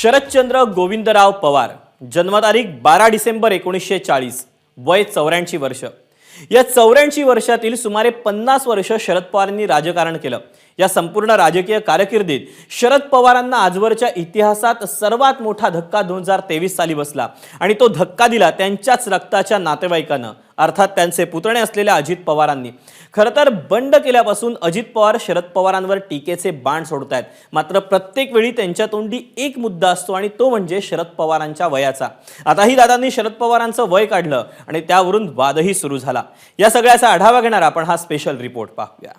शरदचंद्र गोविंदराव पवार जन्मतारीख बारा डिसेंबर एकोणीसशे चाळीस वय चौऱ्याऐंशी वर्ष. या चौऱ्याऐंशी वर्षातील सुमारे पन्नास वर्ष शरद पवारांनी राजकारण केलं. या संपूर्ण राजकीय कारकिर्दीत शरद पवारांना आजवरच्या इतिहासात सर्वात मोठा धक्का दोन हजार तेवीस साली बसला आणि तो धक्का दिला त्यांच्याच रक्ताच्या नातेवाईकानं. अर्थात त्यांचे पुतणे असलेल्या अजित पवारांनी. खरं तर बंड केल्यापासून अजित पवार शरद पवारांवर टीकेचे बाण सोडतायत. मात्र प्रत्येक वेळी त्यांच्या तोंडी एक मुद्दा असतो आणि तो म्हणजे शरद पवारांच्या वयाचा. आताही दादांनी शरद पवारांचं वय काढलं आणि त्यावरून वादही सुरू झाला. या सगळ्याचा आढावा घेणार आपण हा स्पेशल रिपोर्ट पाहूया.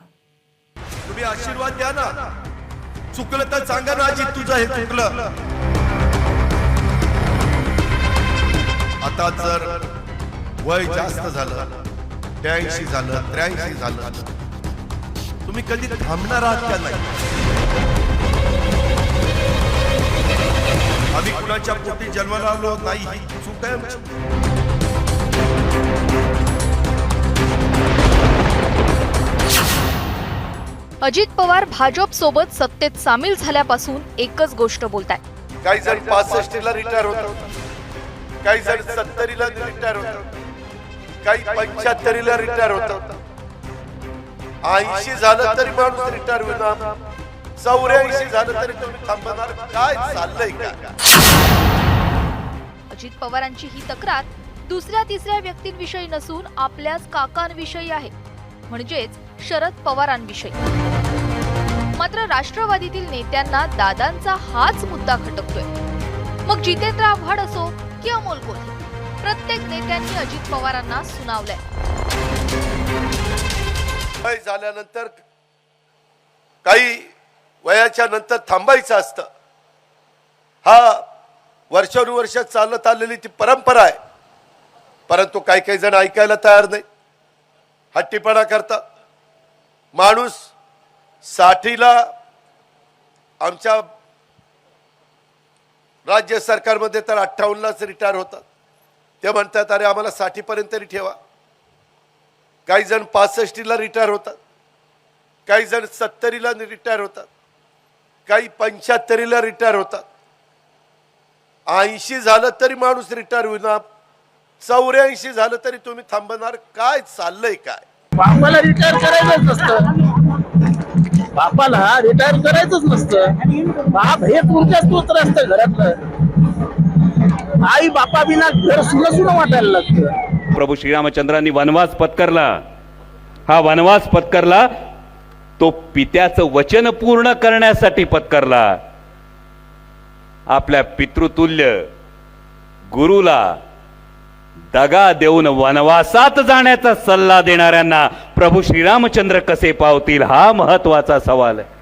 तुम्ही आशीर्वाद द्या ना. चुकलं तर सांगा ना अजित तुझं हे चुकलं. आता जर वय जास्त झालं ब्याऐंशी झालं त्र्याऐंशी झालं. तुम्ही कधी थांबणार आहात का नाही? आम्ही कुणाच्या पोटी जन्माला आलो नाही ही चूक आहे आमची. अजित पवार भाजप सोबत सत्तेत सामील झाल्यापासून एकच गोष्ट बोलतायत. काही जण पासष्टीला रिटायर होतात. काही जण सत्तरीला रिटायर होतात. काही पंच्याहत्तरीला रिटायर होत. ऐंशी झालं तरी माणूस रिटायर होणार चौऱ्याऐंशी झालं तरी तुम्ही थांबणार. काय चाललंय का? अजित पवारांची ही तक्रार दुसऱ्या तिसऱ्या व्यक्तींविषयी नसून आपल्याच काकांविषयी आहे. म्हणजेच शरद पवारांविषयी. मात्र राष्ट्रवादीतील नेत्यांना दादांचा हाच मुद्दा खटकतोय. मग जितेंद्र आव्हाड असो की अमोल कोल्हे? प्रत्येक नेत्यांनी अजित पवारांना सुनावलंय. झाल्यानंतर काही वयाच्या नंतर थांबायचं असतं. हा वर्षानुवर्ष चालत आलेली ती परंपरा आहे. परंतु काही काही जण ऐकायला तयार नाही. हट्टीपणा करता माणूस साठीला आमच्या राज्य सरकारमध्ये तर अठ्ठावन्नलाच रिटायर होतात. ते म्हणतात अरे आम्हाला साठीपर्यंत तरी ठेवा. काही जण पासष्टीला रिटायर होतात. काही जण सत्तरीला रिटायर होतात. काही पंच्याहत्तरीला रिटायर होतात. ऐंशी झालं तरी माणूस रिटायर होणार चौऱ्याऐंशी झालं तरी तुम्ही थांबणार. काय चाललंय काय? बापाला रिटायर करायचंच नसतं. बापाला रिटायर करायचंच नसतं. बाप हे तुमच्या स्तोत्र असतं घरातलं. आई बापा विना घर सुन सुन वाटायला लागतं. प्रभू श्रीरामचंद्रांनी वनवास पत्करला. हा वनवास पत्करला तो पित्याचं वचन पूर्ण करण्यासाठी पत्करला. आपल्या पितृतुल्य गुरुला दगा देऊन वनवासात जाण्याचा सल्ला देणाऱ्यांना प्रभू श्रीरामचंद्र कसे पावतील हा महत्त्वाचा सवाल आहे.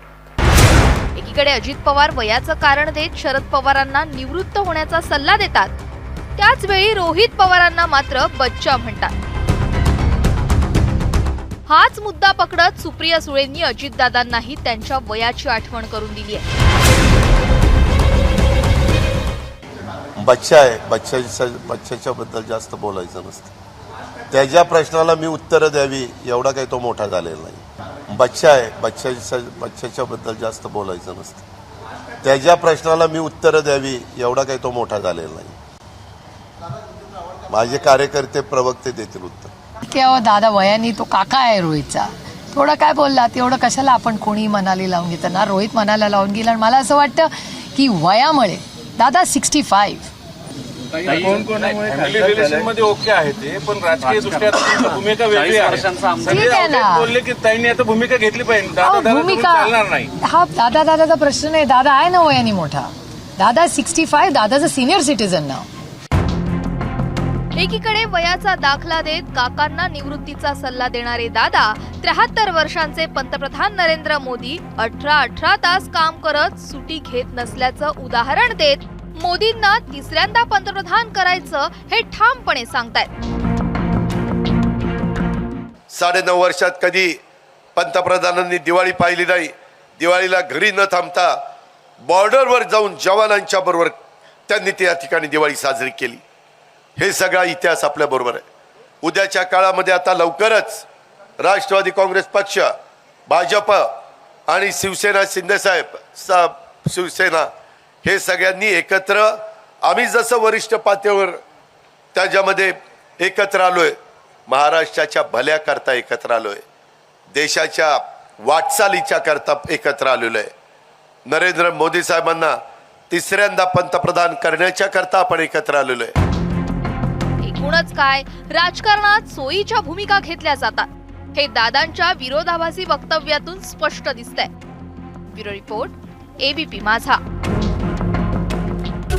एकीकडे अजित पवार वयाचं कारण देत शरद पवारांना निवृत्त होण्याचा सल्ला देतात. त्याच वेळी रोहित पवारांना मात्र बच्चा म्हणतात. हाच मुद्दा पकडत सुप्रिया सुळेंनी अजितदादांनाही त्यांच्या वयाची आठवण करून दिली आहे. बच्चा आहे. बच्चाच्या बद्दल जास्त बोलायचं नसतं. त्याच्या प्रश्नाला मी उत्तरं द्यावी एवढा काही तो मोठा झालेला नाही. बच्चा आहे. बच्चाच्या बच्चाच्याबद्दल जास्त बोलायचं नसतं. त्याच्या प्रश्नाला मी उत्तरं द्यावी एवढा काही तो मोठा झालेला नाही. माझे कार्यकर्ते प्रवक्ते देतील उत्तर. तेव्हा दादा वयाने तो काका आहे रोहितचा. थोडं काय बोलला तेवढं कशाला आपण कोणी मनाली लावून घेताना रोहित मनाला लावून गेला आणि मला असं वाटतं की वयामुळे दादा सिक्स्टी फाईव्ह फॅमिली रिलेशनमध्ये ओके आहे ते पण राजकीय दृष्ट्या भूमिका वेगळी आहे. बोलले की ताईंनी आता भूमिका घेतली पाहिजे. दादा चालणार नाही. हा दादा दादाचा प्रश्न नाही दादा आहे ना वयाने मोठा. दादा सिक्स्टी फाईव्ह दादाचा सिनियर सिटीजन ना एकीकडे वयाचा दाखला देत काकांना निवृत्तीचा सल्ला देणारे दादा त्र्याहत्तर वर्षांचे पंतप्रधान नरेंद्र मोदी अठरा अठरा तास काम करत सुटी घेत नसल्याचं उदाहरण देत मोदींना तिसऱ्यांदा पंतप्रधान करायचं हे ठामपणे सांगतायत. साडेनऊ वर्षात कधी पंतप्रधानांनी दिवाळी पाहिली नाही. दिवाळीला घरी न थांबता बॉर्डरवर जाऊन जवानांच्या बरोबर त्यांनी त्या ठिकाणी दिवाळी साजरी केली. हे सगळा इतिहास आपल्या बरोबर आहे. उद्याच्या काळामध्ये आता लवकरच राष्ट्रवादी काँग्रेस पक्ष भाजप आणि शिवसेना शिंदेसाहेब सा शिवसेना हे सगळ्यांनी एकत्र आम्ही जसं वरिष्ठ पातळीवर त्याच्यामध्ये एकत्र आलोय महाराष्ट्राच्या भल्या करता एकत्र आलोय देशाच्या वाटचालीच्या करता एकत्र आलेलो आहे नरेंद्र मोदी साहेबांना तिसऱ्यांदा पंतप्रधान करण्याच्या करता आपण एकत्र आलेलो आहे एकूणच काय? राजकारणात सोयीच्या भूमिका घेतल्या जातात. हे दादांच्या विरोधाभासी वक्तव्यातून स्पष्ट दिसतंय. Bureau report ABP Majha.